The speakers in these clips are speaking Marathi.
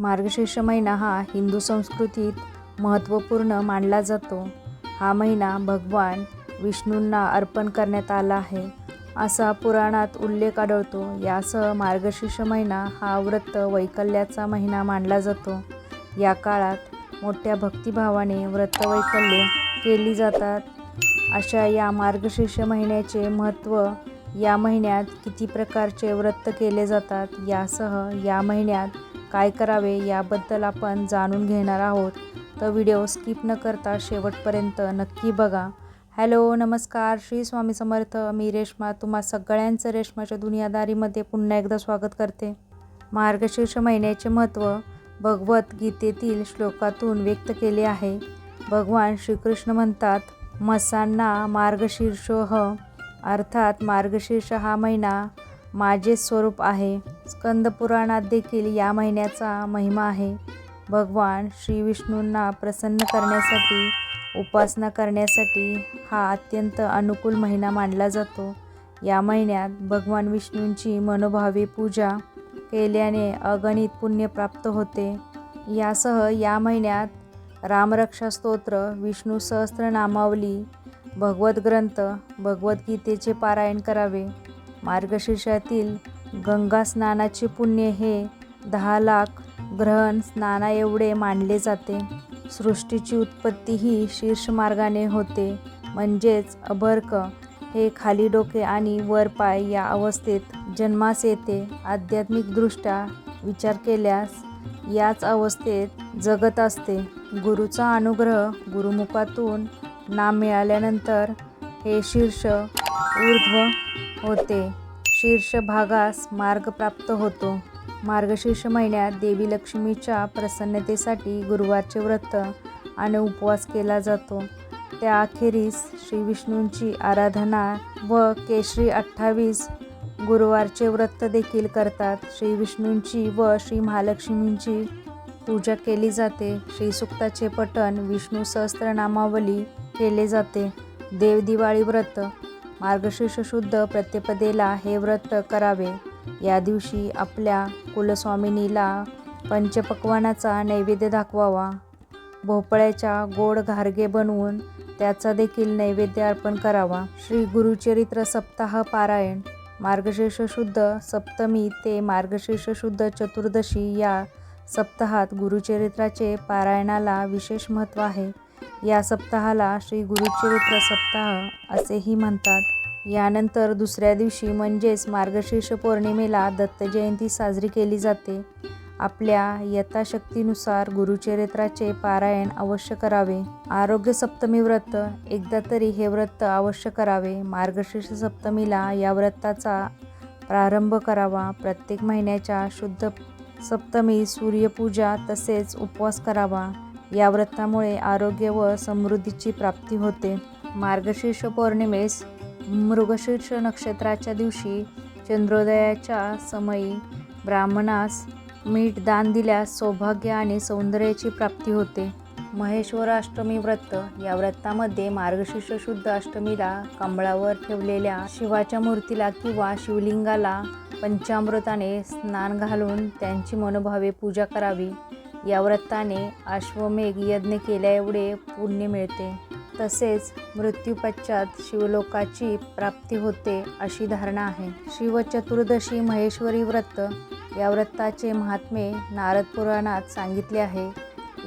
मार्गशीर्ष महिना हा हिंदू संस्कृतीत महत्त्वपूर्ण मानला जातो. हा महिना भगवान विष्णूंना अर्पण करण्यात आला आहे असा पुराणात उल्लेख आढळतो. यासह मार्गशीर्ष महिना हा व्रत वैकल्याचा महिना मानला जातो. या काळात मोठ्या भक्तिभावाने व्रतवैकल्ये केली जातात. अशा या मार्गशीर्ष महिन्याचे महत्त्व या महिन्यात किती प्रकारचे व्रत केले जातात यासह या महिन्यात काय करावे याबद्दल आपण जाणून घेणार आहोत. तर व्हिडिओ स्किप न करता शेवटपर्यंत नक्की बघा. हॅलो नमस्कार. श्री स्वामी समर्थ. मी रेश्मा. तुम्हा सगळ्यांचं रेश्माच्या दुनियादारीमध्ये पुन्हा एकदा स्वागत करते. मार्गशीर्ष महिन्याचे महत्त्व भगवद्गीतेतील श्लोकातून व्यक्त केले आहे. भगवान श्रीकृष्ण म्हणतात मसांना मार्गशीर्षोह अर्थात मार्गशीर्ष हा महिना माझे स्वरूप आहे. स्कंदपुराणात देखील या महिन्याचा महिमा आहे. भगवान श्री विष्णूंना प्रसन्न करण्यासाठी उपासना करण्यासाठी हा अत्यंत अनुकूल महिना मानला जातो. या महिन्यात भगवान विष्णूंची मनोभावी पूजा केल्याने अगणित पुण्य प्राप्त होते. यासह या महिन्यात रामरक्षा स्तोत्र विष्णू सहस्त्रनामावली भगवत ग्रंथ भगवद्गीतेचे पारायण करावे. मार्गशीर्षातील गंगा स्नानाचे पुण्य हे दहा लाख ग्रहण स्नाना एवढे मानले जाते. सृष्टीची उत्पत्ती ही शीर्ष मार्गाने होते. म्हणजेच अभर्क हे खाली डोके आणि वर पाय या अवस्थेत जन्मास येते. आध्यात्मिकदृष्ट्या विचार केल्यास याच अवस्थेत जगत असते. गुरुचा अनुग्रह गुरुमुखातून नाम मिळाल्यानंतर हे शीर्ष ऊर्ध्व होते. शीर्ष भागास मार्ग प्राप्त होतो. मार्गशीर्ष महिन्यात देवी लक्ष्मीच्या प्रसन्नतेसाठी गुरुवारचे व्रत आणि उपवास केला जातो. त्याअखेरीस श्री विष्णूंची आराधना व केशरी अठ्ठावीस गुरुवारचे व्रत देखील करतात. श्री विष्णूंची व श्री महालक्ष्मींची पूजा केली जाते. श्रीसुक्ताचे पठण विष्णू सहस्त्रनामावली केले जाते. देव दिवाळी व्रत मार्गशीर्ष शुद्ध प्रत्यपदेला हे व्रत करावे. या दिवशी आपल्या कुलस्वामिनीला पंचपक्वानाचा नैवेद्य दाखवावा. भोपळ्याच्या गोड घारगे बनवून त्याचा देखील नैवेद्य अर्पण करावा. श्री गुरुचरित्र सप्ताह पारायण मार्गशीर्ष शुद्ध सप्तमी ते मार्गशीर्ष शुद्ध चतुर्दशी या सप्ताहात गुरुचरित्राचे पारायणाला विशेष महत्त्व आहे. या सप्ताहाला श्री गुरुचरित्र सप्ताह असेही म्हणतात. यानंतर दुसऱ्या दिवशी म्हणजेच मार्गशीर्ष पौर्णिमेला दत्तजयंती साजरी केली जाते. आपल्या यथाशक्तीनुसार गुरुचरित्राचे पारायण अवश्य करावे. आरोग्य सप्तमी व्रत एकदा तरी हे व्रत अवश्य करावे. मार्गशीर्ष सप्तमीला या व्रताचा प्रारंभ करावा. प्रत्येक महिन्याच्या शुद्ध सप्तमी सूर्यपूजा तसेच उपवास करावा. या व्रतामुळे आरोग्य व समृद्धीची प्राप्ती होते. मार्गशीर्ष पौर्णिमेस मृगशीर्ष नक्षत्राच्या दिवशी चंद्रोदयाच्या समयी ब्राह्मणास मीठ दान दिल्यास सौभाग्य आणि सौंदर्याची प्राप्ती होते. महेश्वराष्टमी व्रत या व्रतामध्ये मार्गशीर्ष शुद्ध अष्टमीला कमळावर ठेवलेल्या शिवाच्या मूर्तीला किंवा शिवलिंगाला पंचामृताने स्नान घालून त्यांची मनोभावे पूजा करावी. या व्रताने अश्वमेघ यज्ञ केल्या एवढे पुण्य मिळते. तसेच मृत्यूपश्चात शिवलोकाची प्राप्ती होते अशी धारणा आहे. शिवचतुर्दशी महेश्वरी व्रत या व्रताचे महात्मे नारद पुराणात सांगितले आहे.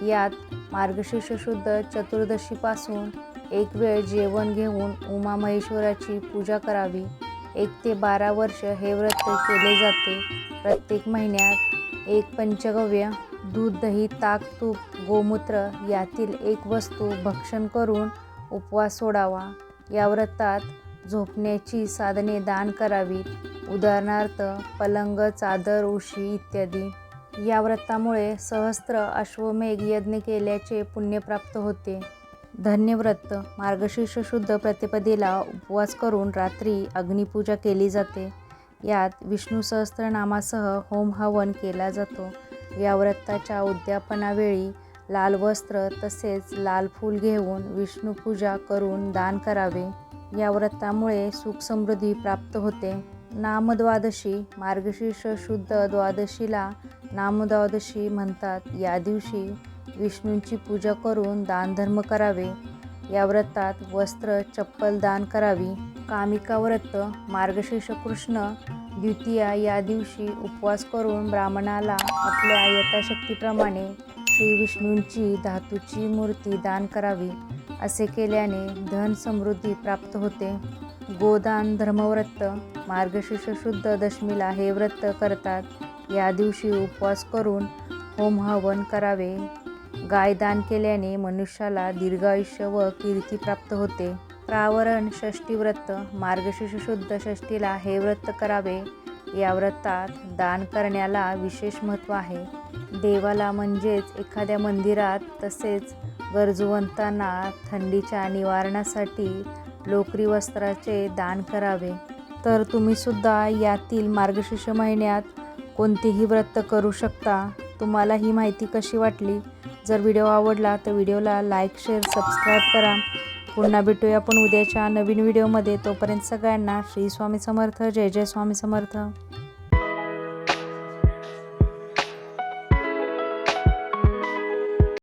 यात मार्गशीर्ष शुद्ध चतुर्दशीपासून एक वेळ जेवण घेऊन उमा महेश्वराची पूजा करावी. एक ते बारा वर्ष हे व्रत केले जाते. प्रत्येक महिन्यात एक पंचगव्य दूध दही ताक तूप गोमूत्र यातील एक वस्तू भक्षण करून उपवास सोडावा. या व्रतात झोपण्याची साधने दान करावीत. उदाहरणार्थ पलंग चादर उशी इत्यादी. या व्रतामुळे सहस्त्र अश्वमेघ यज्ञ केल्याचे पुण्य प्राप्त होते. धन्यव्रत मार्गशीर्ष शुद्ध प्रतिपदेला उपवास करून रात्री अग्निपूजा केली जाते. यात विष्णू सहस्त्रनामासह होम हवन केला जातो. या व्रताच्या उद्यापनावेळी लाल वस्त्र तसेच लाल फूल घेऊन विष्णूपूजा करून दान करावे. या व्रतामुळे सुख समृद्धी प्राप्त होते. नामद्वादशी मार्गशीर्ष शुद्ध द्वादशीला नामद्वादशी म्हणतात. या दिवशी विष्णूंची पूजा करून दानधर्म करावे. या व्रतात वस्त्र चप्पल दान करावी. कामिका व्रत मार्गशीर्ष कृष्ण द्वितीया या दिवशी उपवास करून ब्राह्मणाला आपल्या यथाशक्तीप्रमाणे श्री विष्णूंची धातूची मूर्ती दान करावी असे केल्याने धन समृद्धी प्राप्त होते. गोदान धर्मव्रत मार्गशीर्ष शुद्ध दशमीला हे व्रत करतात. या दिवशी उपवास करून होम हवन करावे. गाय दान केल्याने मनुष्याला दीर्घायुष्य व कीर्ती प्राप्त होते. प्रावरण षष्ठी व्रत मार्गशीर्ष शुद्ध षष्ठीला हे व्रत करावे. या व्रतात दान करण्याला विशेष महत्त्व आहे. देवाला म्हणजेच एखाद्या मंदिरात तसेच गरजूवंतांना थंडीच्या निवारणासाठी लोकरी वस्त्राचे दान करावे. तर तुम्हीसुद्धा यातील मार्गशीर्ष महिन्यात कोणतेही व्रत करू शकता? तुम्हाला ही माहिती कशी वाटली? जर व्हिडिओ आवडला तर व्हिडिओला लाईक शेअर सबस्क्राईब करा. पुन्हा भेटूया आपण उद्याच्या नवीन व्हिडिओमध्ये. तोपर्यंत सगळ्यांना श्री स्वामी समर्थ जय जय स्वामी समर्थ.